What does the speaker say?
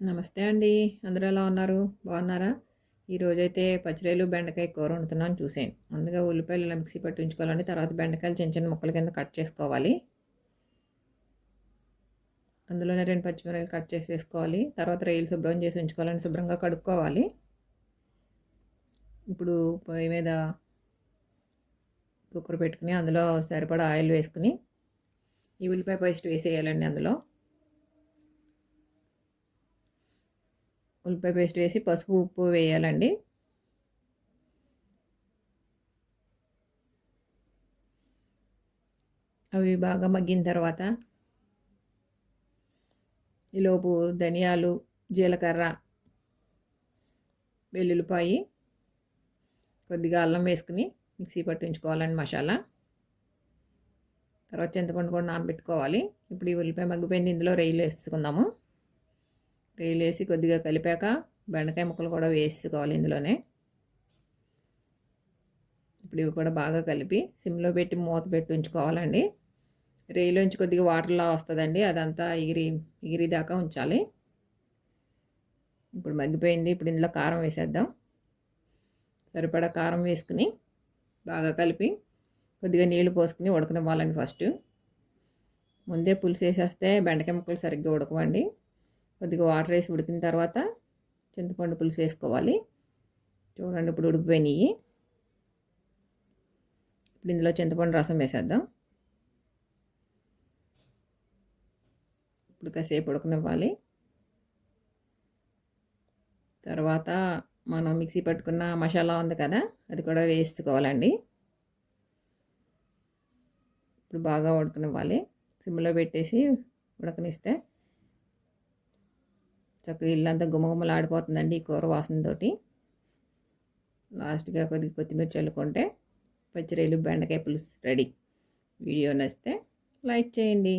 నమస్తే అండి. అందరూ ఎలా ఉన్నారు? బాగున్నారా? ఈరోజైతే పచ్చిరేలు బెండకాయ కూర వండుతున్నాను చూసేయండి. ముందుగా ఉల్లిపాయలు ఇలా మిక్సీ పట్టించుకోవాలండి. తర్వాత బెండకాయలు చిన్న చిన్న ముక్కల కింద కట్ చేసుకోవాలి. అందులోనే రెండు పచ్చిమిరపకాయలు కట్ చేసి వేసుకోవాలి. తర్వాత రైలు శుభ్రం చేసి ఉంచుకోవాలని శుభ్రంగా కడుక్కోవాలి. ఇప్పుడు పొయ్యి మీద కుక్కర్ పెట్టుకుని అందులో సరిపడా ఆయిల్ వేసుకుని ఈ ఉల్లిపాయ పేస్ట్ వేసేయాలండి అందులో. ఉల్లిపాయ పేస్ట్ వేసి పసుపు ఉప్పు వేయాలండి. అవి బాగా మగ్గిన తర్వాత ఈలోపు ధనియాలు జీలకర్ర వెల్లుల్లిపాయి కొద్దిగా అల్లం వేసుకుని మిక్సీ పట్టించుకోవాలండి మసాలా. తర్వాత చింతపండు కూడా నానబెట్టుకోవాలి. ఇప్పుడు ఈ ఉల్లిపాయ మగ్గిపోయింది ఇందులో రొయ్యలు వేసుకుందాము. వేసి కొద్దిగా కలిపాక బెండకాయ ముక్కలు కూడా వేసుకోవాలి ఇందులోనే. ఇప్పుడు ఇవి కూడా బాగా కలిపి సిమ్లో పెట్టి మూత పెట్టి ఉంచుకోవాలండి. రేయిలోంచి కొద్దిగా వాటర్లా వస్తుందండి. అదంతా ఎగిరి ఎగిరి దాకా ఉంచాలి. ఇప్పుడు మగ్గిపోయింది. ఇప్పుడు ఇందులో కారం వేసేద్దాం. సరిపడా కారం వేసుకుని బాగా కలిపి కొద్దిగా నీళ్ళు పోసుకుని ఉడకనివ్వాలండి ఫస్ట్. ముందే పులుసు వేసేస్తే బెండకాయ ముక్కలు సరిగ్గా ఉడకవండి. కొద్దిగా వాటర్ వేసి ఉడికిన తర్వాత చింతపండు పులుసు వేసుకోవాలి. చూడండి ఇప్పుడు ఉడికిపోయినాయి. ఇప్పుడు ఇందులో చింతపండు రసం వేసేద్దాం. ఇప్పుడు కాసేపు ఉడకనివ్వాలి. తర్వాత మనం మిక్సీ పట్టుకున్న మసాలా ఉంది కదా అది కూడా వేసుకోవాలండి. ఇప్పుడు బాగా ఉడకనివ్వాలి. సిమ్లో పెట్టేసి ఉడకనిస్తే చక్కగా ఇల్లంతా గుమగుమలాడిపోతుందండి ఈ కూర వాసనతోటి లాస్ట్గా కొద్దిగా కొత్తిమీర చల్లుకుంటే పచ్చిరేలు బెండకాయ పులుసు రెడీ. వీడియో నచ్చితే లైక్ చేయండి.